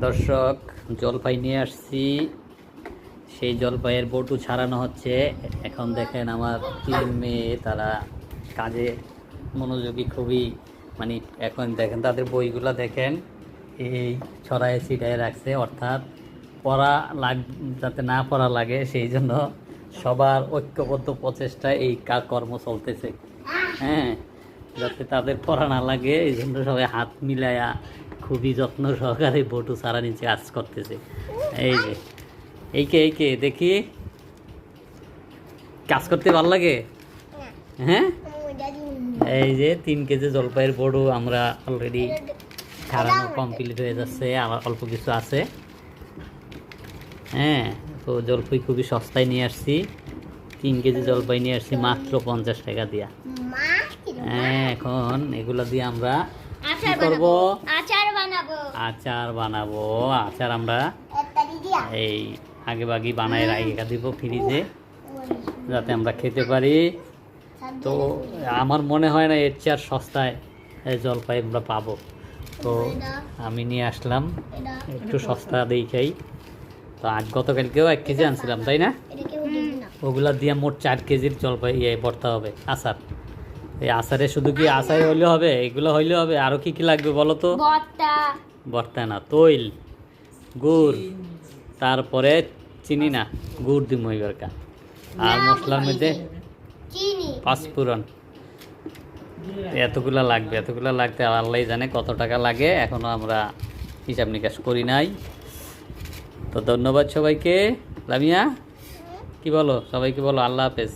দর্শক, জলপাই নিয়ে আসছি। সেই জলপাইয়ের বটু ছাড়ানো হচ্ছে। এখন দেখেন আমার তিন মেয়ে, তারা কাজে মনোযোগী খুবই। মানে এখন দেখেন, তাদের বইগুলো দেখেন, এই ছড়ায় ছিটায় রাখছে। অর্থাৎ পড়া লাগ, যাতে না পড়া লাগে, সেই জন্য সবার ঐক্যবদ্ধ প্রচেষ্টায় এই কা- কর্ম চলতেছে। হ্যাঁ যাতে তাদের পড়া না লাগে, এই জন্য সবাই হাত মিলায়া খুবই যত্ন সহকারে বটু সারা নিচে কাজ করতেছে। এই যে এইকে এইকে দেখি। কাজ করতে ভালো লাগে? হ্যাঁ? এই যে তিন কেজি জলপাইয়ের বড়ু আমরা অলরেডি ছাড়ানো কমপ্লিট হয়ে যাচ্ছে আবার অল্প কিছু আছে। হ্যাঁ তো জলপাই খুবই সস্তায় নিয়ে আসছি। তিন কেজি জলপাই নিয়ে আসছি মাত্র পঞ্চাশ টাকা দিয়া। হ্যাঁ এখন এগুলো দিয়ে আমরা কি করব? বানাবো। আচার বানাবো আচার আমরা এই আগে বাগি বানায় রাখা দিব ফ্রিজে যাতে আমরা খেতে পারি। তো আমার মনে হয় না এর চেয়ে সস্তায় এই জলপাই আমরা পাবো। তো আমি নিয়ে আসলাম একটু সস্তা দেখাই তো আজ গতকালকেও এক কেজি আনছিলাম তাই না? ওগুলা দিয়ে মোট চার কেজির জলপাই ইয়ে ভর্তা হবে আচার। এই আচারে শুধু কি আচার হইলে হবে? এগুলো হইলে হবে। আরও কি কি লাগবে বলো তো? বট্টা ভর্তা না তৈল গুড় তারপরে চিনি না গুড় দিম ওইবারকা আর মশলার মধ্যে পাঁচফোড়ন। এতগুলা লাগবে এতগুলা লাগতে আর আল্লাহ জানে কত টাকা লাগে। এখনও আমরা হিসাব নিকাশ করি নাই। তো ধন্যবাদ সবাইকে। লামিয়া কি বলো? সবাইকে বলো আল্লাহ হাফেজ।